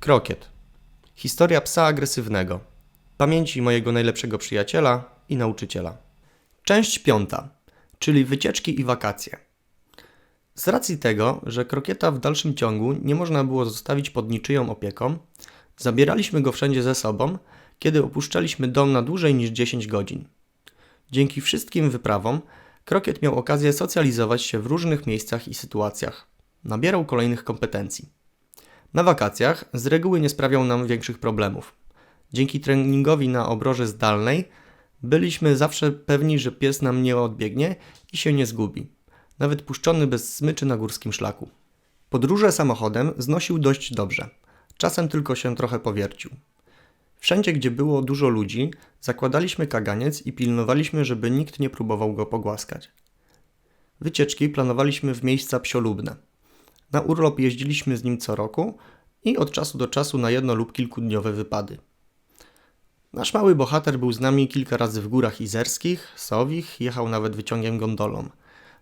Krokiet. Historia psa agresywnego. Pamięci mojego najlepszego przyjaciela i nauczyciela. Część piąta, czyli wycieczki i wakacje. Z racji tego, że krokieta w dalszym ciągu nie można było zostawić pod niczyją opieką, zabieraliśmy go wszędzie ze sobą, kiedy opuszczaliśmy dom na dłużej niż 10 godzin. Dzięki wszystkim wyprawom, krokiet miał okazję socjalizować się w różnych miejscach i sytuacjach. Nabierał kolejnych kompetencji. Na wakacjach z reguły nie sprawiał nam większych problemów. Dzięki treningowi na obroży zdalnej byliśmy zawsze pewni, że pies nam nie odbiegnie i się nie zgubi, nawet puszczony bez smyczy na górskim szlaku. Podróże samochodem znosił dość dobrze, czasem tylko się trochę powiercił. Wszędzie, gdzie było dużo ludzi, zakładaliśmy kaganiec i pilnowaliśmy, żeby nikt nie próbował go pogłaskać. Wycieczki planowaliśmy w miejsca psiolubne. Na urlop jeździliśmy z nim co roku i od czasu do czasu na jedno lub kilkudniowe wypady. Nasz mały bohater był z nami kilka razy w górach izerskich, sowich, jechał nawet wyciągiem gondolą.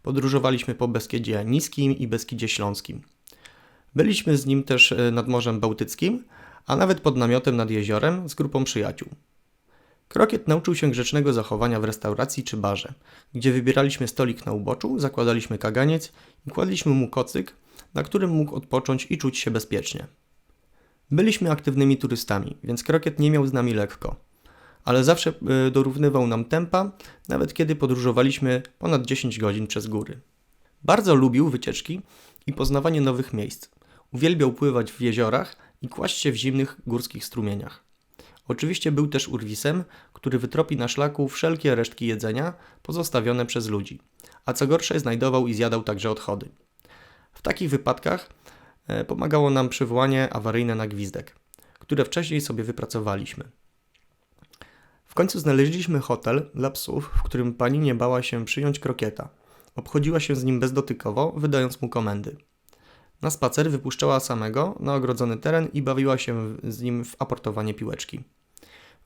Podróżowaliśmy po Beskidzie Niskim i Beskidzie Śląskim. Byliśmy z nim też e, nad Morzem Bałtyckim, a nawet pod namiotem nad jeziorem z grupą przyjaciół. Krokiet nauczył się grzecznego zachowania w restauracji czy barze, gdzie wybieraliśmy stolik na uboczu, zakładaliśmy kaganiec i kładliśmy mu kocyk, na którym mógł odpocząć i czuć się bezpiecznie. Byliśmy aktywnymi turystami, więc krokiet nie miał z nami lekko, ale zawsze y, dorównywał nam tempa, nawet kiedy podróżowaliśmy ponad 10 godzin przez góry. Bardzo lubił wycieczki i poznawanie nowych miejsc. Uwielbiał pływać w jeziorach i kłaść się w zimnych górskich strumieniach. Oczywiście był też urwisem, który wytropi na szlaku wszelkie resztki jedzenia pozostawione przez ludzi, a co gorsze znajdował i zjadał także odchody. Takich wypadkach e, pomagało nam przywołanie awaryjne na gwizdek, które wcześniej sobie wypracowaliśmy. W końcu znaleźliśmy hotel dla psów, w którym pani nie bała się przyjąć krokieta. Obchodziła się z nim bezdotykowo, wydając mu komendy. Na spacer wypuszczała samego na ogrodzony teren i bawiła się z nim w aportowanie piłeczki.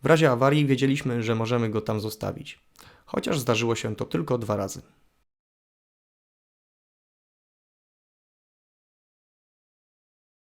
W razie awarii wiedzieliśmy, że możemy go tam zostawić, chociaż zdarzyło się to tylko dwa razy.